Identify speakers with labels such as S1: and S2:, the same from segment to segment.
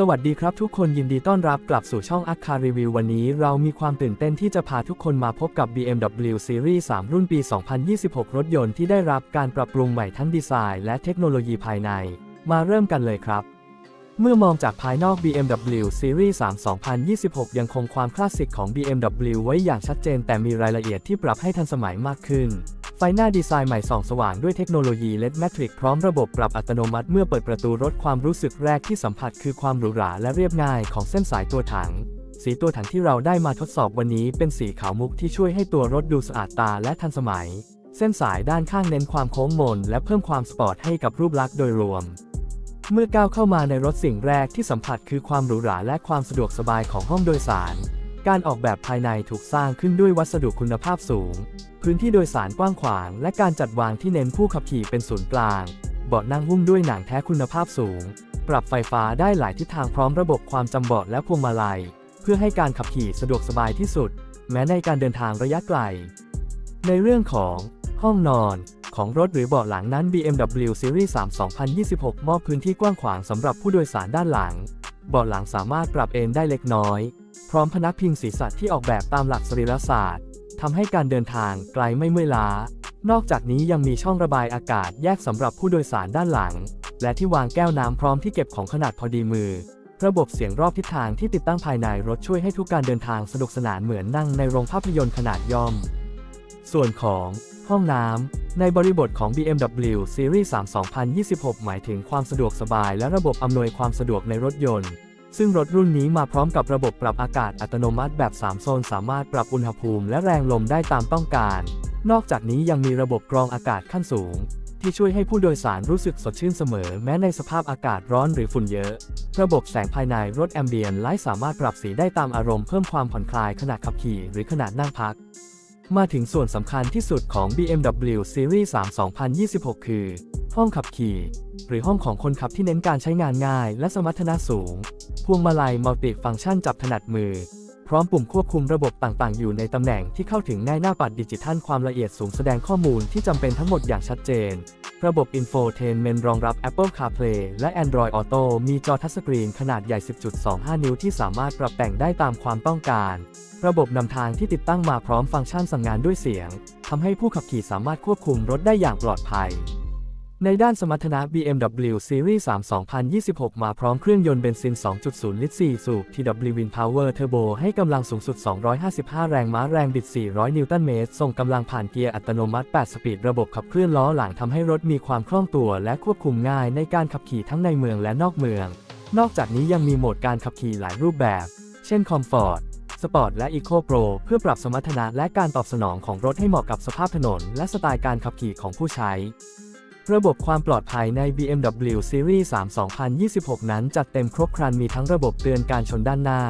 S1: สวัสดีครับทุกคนยินดีต้อนรับกลับสู่ช่องอัคคารีวิววันนี้เรามีความตื่นเต้นที่จะพาทุกคนมาพบกับ BMW Series 3 รุ่นปี 2026 รถยนต์ที่ได้รับการปรับปรุงใหม่ทั้งดีไซน์และเทคโนโลยีภายใน มาเริ่มกันเลยครับ เมื่อมองจากภายนอก BMW Series 3 2026 ยังคงความคลาสสิกของ BMW ไว้อย่างชัดเจนแต่มีรายละเอียดที่ปรับให้ทันสมัยมากขึ้น ไฟหน้าดีไซน์ใหม่ส่องสว่างด้วยเทคโนโลยี LED Matrix พร้อมระบบปรับอัตโนมัติเมื่อเปิดประตูรถความรู้สึกแรกที่สัมผัสคือความหรูหราและเรียบง่ายของเส้นสายตัวถัง สีตัวถังที่เราได้มาทดสอบวันนี้เป็นสีขาวมุกที่ช่วยให้ตัวรถดูสะอาดตาและทันสมัย เส้นสายด้านข้างเน้นความโค้งมน และเพิ่มความสปอร์ตให้กับรูปลักษณ์โดยรวม เมื่อก้าวเข้ามาในรถสิ่งแรกที่สัมผัสคือความหรูหราและความสะดวกสบายของห้องโดยสาร การออกแบบภายในถูกสร้างขึ้นด้วยวัสดุคุณภาพสูง พื้นที่โดยสารกว้างขวาง และการจัดวางที่เน้นผู้ขับขี่เป็นศูนย์กลาง เบาะนั่งหุ้มด้วยหนังแท้คุณภาพสูง ปรับไฟฟ้าได้หลายทิศทางพร้อมระบบความจำเบาะและพวงมาลัย เพื่อให้การขับขี่สะดวกสบายที่สุด แม้ในการเดินทางระยะไกล ในเรื่องของ ห้องนอน ของรถหรือเบาะหลังนั้น BMW Series 3 2026 มอบพื้นที่กว้างขวางสำหรับผู้โดยสารด้านหลัง เบาะหลังสามารถปรับเอนได้เล็กน้อย พร้อมพนักพิงศีรษะที่ออกแบบตามหลักสรีรศาสตร์ทำให้การเดินทางไกลไม่เมื่อยล้า นอกจากนี้ยังมีช่องระบายอากาศแยกสำหรับผู้โดยสารด้านหลัง และที่วางแก้วน้ำพร้อมที่เก็บของขนาดพอดีมือ ระบบเสียงรอบทิศทางที่ติดตั้งภายในรถช่วยให้ทุกการเดินทางสนุกสนานเหมือนนั่งในโรงภาพยนตร์ขนาดย่อม ส่วนของห้องน้ำในบริบทของ BMW Series 3 2026 หมายถึงความสะดวกสบายและระบบอำนวยความสะดวกในรถยนต์ ซึ่งรถรุ่นนี้มาพร้อมกับระบบปรับอากาศอัตโนมัติแบบ 3 โซน สามารถปรับอุณหภูมิและแรงลมได้ตามต้องการ นอกจากนี้ยังมีระบบกรองอากาศขั้นสูง ที่ช่วยให้ผู้โดยสารรู้สึกสดชื่นเสมอ แม้ในสภาพอากาศร้อนหรือฝุ่นเยอะ ระบบแสงภายในรถแอมเบียนไลท์สามารถปรับสีได้ตามอารมณ์เพิ่มความผ่อนคลายขณะขับขี่หรือขณะนั่งพัก มาถึงส่วนสำคัญที่สุดของ BMW Series 3 2026 คือ ห้องขับขี่ หรือห้องของคนขับที่เน้นการใช้งานง่าย และสมรรถนะสูง พวงมาลัยมัลติฟังก์ชันจับถนัดมือ พร้อมปุ่มควบคุมระบบต่างๆ อยู่ในตำแหน่งที่เข้าถึงง่ายหน้าปัดดิจิทัลความละเอียดสูงแสดงข้อมูลที่จำเป็นทั้งหมดอย่างชัดเจน ระบบ Infotainment รองรับ Apple CarPlay และ Android Auto มีจอทัชสกรีนขนาดใหญ่ 10.25 นิ้วที่สามารถปรับแต่งได้ตามความต้องการระบบนำทางที่ติดตั้งมาพร้อมฟังก์ชันสั่งงานด้วยเสียง ทำให้ผู้ขับขี่สามารถควบคุมรถได้อย่างปลอดภัย ในด้านสมรรถนะ BMW Series 3 2026 มาพร้อมเครื่องยนต์เบนซิน 2.0 ลิตร 4 สูบ TW Win Power Turbo ให้กำลังสูงสุด 255 แรงม้าแรงบิด 400 นิวตันเมตร ส่งกำลังผ่านเกียร์อัตโนมัติ 8 สปีด ระบบขับเคลื่อนล้อหลังทำให้รถมีความคล่องตัวและควบคุมง่ายในการขับขี่ทั้งในเมืองและนอกเมือง นอกจากนี้ยังมีโหมดการขับขี่หลายรูปแบบ เช่น Comfort สปอร์ตและ Eco Pro เพื่อปรับสมรรถนะและการตอบสนองของรถให้เหมาะกับสภาพถนน และสไตล์การขับขี่ของผู้ใช้ ระบบความปลอดภัยใน BMW Series 3 2026 นั้นจัดเต็มครบครันมีทั้งระบบเตือนการชนด้านหน้า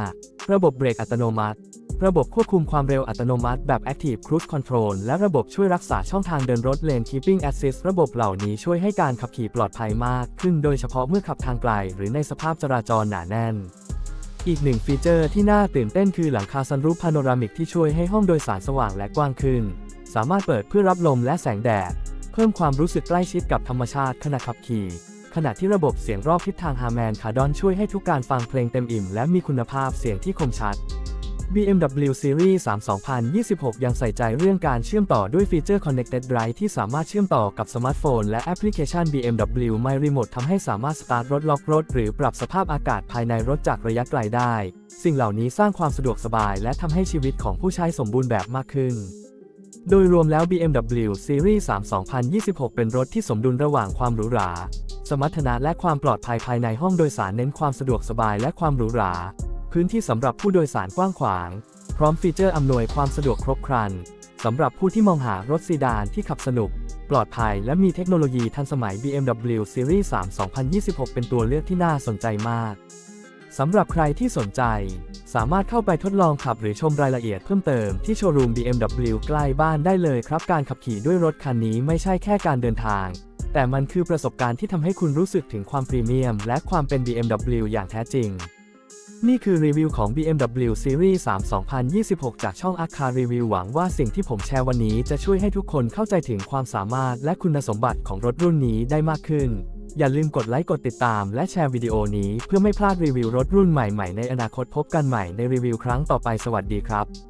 S1: ระบบเบรกอัตโนมัติ ระบบควบคุมความเร็วอัตโนมัติแบบ Active Cruise Control และระบบช่วยรักษาช่องทางเดินรถ Lane Keeping Assist ระบบเหล่านี้ช่วยให้การขับขี่ปลอดภัยมากขึ้นโดยเฉพาะเมื่อขับทางไกล หรือในสภาพจราจรหนาแน่นอีกหนึ่งฟีเจอร์ที่น่าตื่นเต้นคือหลังคาซันรูฟพาโนรามิกที่ช่วยให้ห้องโดยสารสว่างและกว้างขึ้น สามารถเปิดเพื่อรับลมและแสงแดด พิ่มความรู้สึกใกล้ชิดกับธรรมชาติขณะขับขี่ ขณะที่ระบบเสียงรอบทิศทางฮาร์แมนคาร์ดอนช่วยให้ทุกการฟังเพลงเต็มอิ่ม และมีคุณภาพเสียงที่คมชัด BMW Series 3 2026 ยังใส่ใจเรื่องการเชื่อมต่อด้วยฟีเจอร์ Connected Drive ที่สามารถเชื่อมต่อกับสมาร์ทโฟน และแอปพลิเคชัน BMW My Remote ทำให้สามารถสตาร์ทรถล็อกรถ หรือปรับสภาพอากาศภายในรถจากระยะไกลได้ สิ่งเหล่านี้สร้างความสะดวกสบาย และทำให้ชีวิตของผู้ใช้สมบูรณ์แบบมากขึ้น โดยรวมแล้ว BMW Series 3 2026 เป็นรถที่สมดุลระหว่างความหรูหรา สมรรถนะและความปลอดภัยภายในห้องโดยสารเน้นความสะดวกสบายและความหรูหรา พื้นที่สำหรับผู้โดยสารกว้างขวาง พร้อมฟีเจอร์อำนวยความสะดวกครบครันสำหรับผู้ที่มองหารถซีดานที่ขับสนุก ปลอดภัยและมีเทคโนโลยีทันสมัย BMW Series 3 2026 เป็นตัวเลือกที่น่าสนใจมาก สำหรับใครที่สนใจ สามารถเข้าไปทดลองขับหรือชมรายละเอียดเพิ่มเติมที่โชว์รูม BMW ใกล้บ้านได้เลยครับ การขับขี่ด้วยรถคันนี้ไม่ใช่แค่การเดินทาง แต่มันคือประสบการณ์ที่ทำให้คุณรู้สึกถึงความพรีเมียม และความเป็น BMW อย่างแท้จริง นี่คือรีวิวของ BMW Series 3 2026 จากช่อง a k a Review หวังว่าสิ่งที่ผมแชร์วันนี้จะช่วยให้ทุกคนเข้าใจถึงความสามารถและคุณสมบัติของรถรุ่นนี้ได้มากขึ้น อย่าลืมกดไลค์กดติดตามและแชร์วิดีโอนี้เพื่อไม่พลาดรีวิวรถรุ่นใหม่ๆในอนาคตพบกันใหม่ในรีวิวครั้งต่อไปสวัสดีครับ